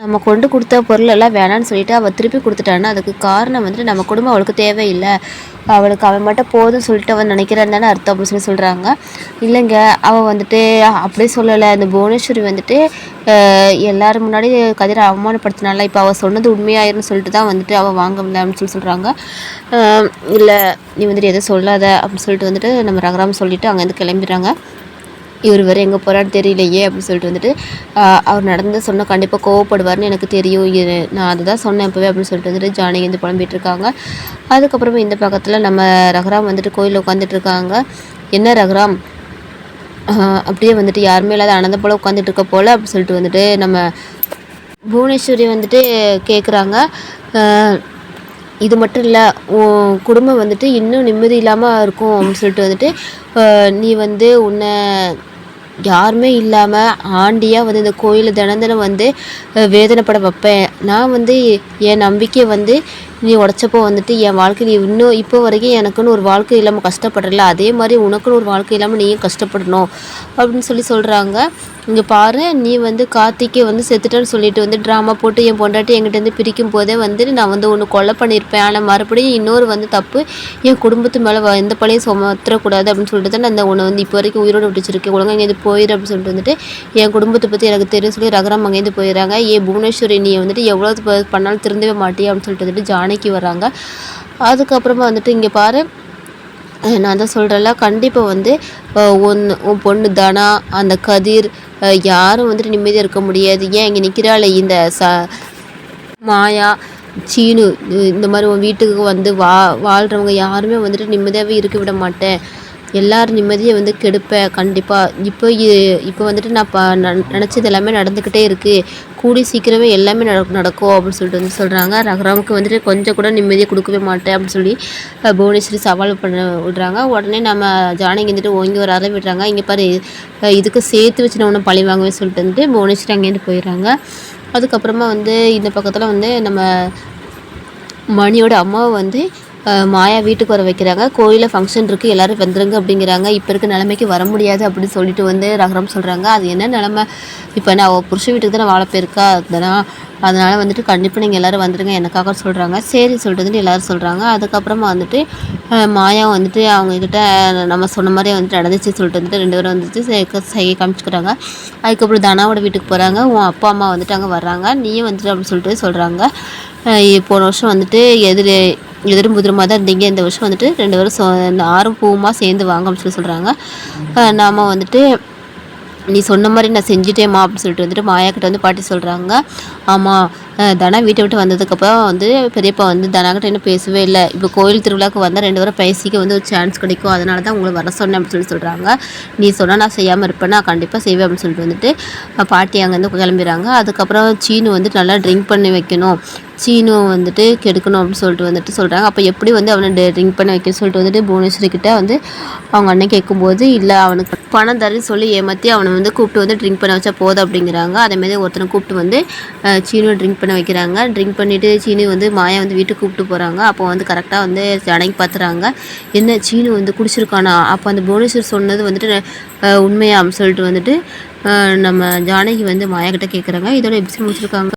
நம்ம கொண்டு கொடுத்த பொருள் எல்லாம் வேணான்னு சொல்லிட்டு அவள் திருப்பி கொடுத்துட்டான்னா அதுக்கு காரணம் வந்துட்டு நம்ம குடும்பம் அவளுக்கு தேவையில்லை. அவளுக்கு அவன் மட்டும் போதும் சொல்லிட்டு அவன் நினைக்கிறான்னு தானே அர்த்தம் அப்படின்னு சொல்லி சொல்கிறாங்க இல்லைங்க அவள் வந்துட்டு அப்படியே சொல்லலை. இந்த புவனேஸ்வரி வந்துட்டு எல்லோரும் எல்லாரும் முன்னாடி கதிரை அவமானப்படுத்தினால இப்போ அவள் சொன்னது உண்மையாயிருன்னு சொல்லிட்டு தான் வந்துட்டு அவள் வாங்கவில்லை அப்படின்னு சொல்லி சொல்கிறாங்க இல்லை நீ வந்துட்டு எதுவும் சொல்லாத அப்படின்னு சொல்லிட்டு வந்துட்டு நம்ம ரகராம் சொல்லிவிட்டு அங்கேருந்து கிளம்பிடுறாங்க. இவர் வேறு எங்கே போகிறான்னு தெரியலையே அப்படின்னு சொல்லிட்டு வந்துட்டு அவர் நடந்து சொன்னால் கண்டிப்பாக கோவப்படுவார்னு எனக்கு தெரியும். நான் நான் அதுதான் சொன்னேன் இப்போவே அப்படின்னு சொல்லிட்டு வந்துட்டு ஜானகி வந்து புலம்பிகிட்டு இருக்காங்க. அதுக்கப்புறமா இந்த பக்கத்தில் நம்ம ரகுராம் வந்துட்டு கோயிலில் உட்காந்துட்டு இருக்காங்க. என்ன ரகுராம்? அப்படியே வந்துட்டு யாருமே இல்லாத அனந்த போல் உட்காந்துட்டு இருக்க போல் அப்படின்னு சொல்லிட்டு வந்துட்டு நம்ம புவனேஸ்வரி வந்துட்டு கேட்குறாங்க இது மட்டும் இல்லை உன் குடும்பம் வந்துட்டு இன்னும் நிம்மதி இல்லாமல் இருக்கும் அப்படின்னு சொல்லிட்டு வந்துட்டு நீ வந்து உன்னை யாருமே இல்லாமல் ஆண்டியாக வந்து இந்த கோயிலில் தினம் தினம் வந்து வேதனைப்பட வைப்பேன். நான் வந்து என் நம்பிக்கையை வந்து நீ உடச்சப்போ வந்துட்டு என் வாழ்க்கையில் இன்னும் இப்போ வரைக்கும் எனக்குன்னு ஒரு வாழ்க்கை இல்லாமல் கஷ்டப்படுறல. அதே மாதிரி உனக்குன்னு ஒரு வாழ்க்கை இல்லாமல் நீயும் கஷ்டப்படணும் அப்படின்னு சொல்லி சொல்கிறாங்க இங்கே பாரு நீ வந்து கார்த்திக்கே வந்து செத்துட்டேன்னு சொல்லிட்டு வந்து ட்ராமா போட்டு என் பொண்டாட்டி எங்கிட்டேருந்து பிரிக்கும் போதே வந்து நான் வந்து ஒன்று கொலை பண்ணியிருப்பேன். ஆனால் மறுபடியும் இன்னொரு வந்து தப்பு என் குடும்பத்து மேலே எந்த பழையும் சுமத்துறக்கூடாது அப்படின்னு சொல்லிட்டு தான் நான் அந்த உன்னை வந்து இப்போ வரைக்கும் உயிரோடு விட்டுச்சிருக்கேன். ஒழுங்கா இங்கேருந்து போயிரு அப்படின்னு சொல்லிட்டு வந்துட்டு என் குடும்பத்தை பற்றி எனக்கு தெரியும் சொல்லி ரகரம் அங்கேருந்து போயிடுறாங்க. ஏ புவனேஸ்வரி நீ வந்துட்டு எவ்வளோ பண்ணாலும் திருந்தவே மாட்டியா அப்படின்னு சொல்லிட்டு வந்துட்டு அணைக்கி வராங்க அதுக்கப்புறமா வந்துட்டு இங்கே பாரு. நான் தான் சொல்கிறேன்ல கண்டிப்பாக வந்து ஒன்று உன் பொண்ணு தனா அந்த கதிர் யாரும் வந்துட்டு நிம்மதியாக இருக்க முடியாது. ஏன் இங்கே நிற்கிறாள் இந்த ச மாயா சீனு இந்த மாதிரி உன் வீட்டுக்கு வந்து வா வாழ்கிறவங்க யாருமே வந்துட்டு நிம்மதியாகவே இருக்க விட மாட்டேன். எல்லாரும் நிம்மதியை வந்து கெடுப்பேன் கண்டிப்பாக இப்போ இப்போ வந்துட்டு நான் ப நினச்சது எல்லாமே நடந்துக்கிட்டே இருக்குது கூடி சீக்கிரமே எல்லாமே நடக்கும் அப்படின்னு சொல்லிட்டு வந்து சொல்கிறாங்க ரகுராமுக்கு வந்துட்டு கொஞ்சம் கூட நிம்மதியை கொடுக்கவே மாட்டேன் அப்படின்னு சொல்லி புவனேஸ்வரி சவால் பண்ண விடுறாங்க. உடனே நம்ம ஜானகி வந்துட்டு ஓங்கி வர விடுறாங்க. இங்கே பாரு இதுக்கு சேர்த்து வச்சு நான் உன்னை பழி வாங்கவே சொல்லிட்டு வந்துட்டு புவனேஸ்வரி அங்கேருந்து போயிடுறாங்க. அதுக்கப்புறமா வந்து இந்த பக்கத்தில் வந்து நம்ம மணியோட அம்மாவை வந்து மாயா வீட்டுக்கு வர வைக்கிறாங்க. கோயிலில் ஃபங்க்ஷன் இருக்குது எல்லோரும் வந்துருங்க அப்படிங்கிறாங்க. இப்போ இருக்க நிலைமைக்கு வர முடியாது அப்படின்னு சொல்லிட்டு வந்து ரகரம் சொல்கிறாங்க அது என்ன நிலமை? இப்போ நான் அவள் புருஷன் வீட்டுக்கு தான் வாழ போயிருக்கா? அதனால் அதனால் வந்துட்டு கண்டிப்பாக நீங்கள் எல்லோரும் வந்துடுங்க எனக்காக சொல்கிறாங்க சரி சொல்லிட்டு வந்துட்டு எல்லோரும் சொல்கிறாங்க அதுக்கப்புறமா வந்துட்டு மாயா வந்துட்டு அவங்கக்கிட்ட நம்ம சொன்ன மாதிரி வந்துட்டு நடந்துச்சு சொல்லிட்டு வந்துட்டு ரெண்டு பேரும் வந்துட்டு சை- சைகை காமிச்சுக்கிறாங்க. அதுக்கப்புறம் தனாவோட வீட்டுக்கு போகிறாங்க உன் அப்பா அம்மா வந்துட்டு அங்கே வர்றாங்க. நீயும் வந்துட்டு அப்படின்னு சொல்லிட்டு சொல்கிறாங்க போன வருஷம் வந்துட்டு எதிர் எதிரும் புதிரமாக தான் இருந்தீங்க. இந்த வருஷம் வந்துட்டு ரெண்டு பேரும் சொ இந்த ஆறும் பூவுமா சேர்ந்து வாங்க அப்படின்னு சொல்லி சொல்கிறாங்க நாம் வந்துட்டு நீ சொன்ன மாதிரி நான் செஞ்சுட்டேம்மா அப்படின்னு சொல்லிட்டு வந்துட்டு மாயா கிட்ட வந்து பாட்டி சொல்கிறாங்க ஆமாம் தனா வீட்டை விட்டு வந்ததுக்கப்புறம் வந்து பெரியப்பா வந்து தனாகிட்ட இன்னும் பேசவே இல்லை. இப்போ கோயில் திருவிழாவுக்கு வந்தால் ரெண்டு பேரும் பேசிக்க வந்து ஒரு சான்ஸ் கிடைக்கும். அதனால தான் உங்களை வர சொன்னேன் அப்படின்னு சொல்லி சொல்கிறாங்க நீ சொன்னால் நான் செய்யாமல் இருப்பேன். நான் கண்டிப்பாக செய்வேன் அப்படின்னு சொல்லிட்டு வந்துட்டு பாட்டி அங்கேருந்து கிளம்பிடுறாங்க. அதுக்கப்புறம் சீனு வந்துட்டு நல்லா ட்ரிங்க் பண்ணி வைக்கணும். சீனு வந்துட்டு கெடுக்கணும் அப்படின்னு சொல்லிட்டு வந்துட்டு சொல்கிறாங்க அப்போ எப்படி வந்து அவனை ட்ரிங்க் பண்ண வைக்கணும்னு சொல்லிட்டு வந்துட்டு புவனேஸ்வரிக்கிட்ட வந்து அவங்க அண்ணன் கேட்கும்போது இல்லை அவனுக்கு பணம் தரேன்னு சொல்லி ஏமாற்றி அவனை வந்து கூப்பிட்டு வந்து ட்ரிங்க் பண்ண வச்சா போதும் அப்படிங்கிறாங்க. அதேமாதிரி ஒருத்தனை கூப்பிட்டு வந்து அஹ், சீனுவை ட்ரிங்க் பண்ண வைக்கிறாங்க. ட்ரிங்க் பண்ணிவிட்டு சீனு வந்து மாயா வந்து வீட்டுக்கு கூப்பிட்டு போகிறாங்க அப்போ வந்து கரெக்டாக வந்து அடங்கி பார்த்துறாங்க என்ன சீனு வந்து குடிச்சிருக்கானா? அப்போ அந்த புவனேஸ்வர் சொன்னது வந்துட்டு அஹ், அப்படின்னு சொல்லிட்டு வந்துட்டு நம்ம ஜானகி வந்து மாயா கிட்ட கேட்குறாங்க இதோட எபிசோட் முடிச்சிருக்காங்க.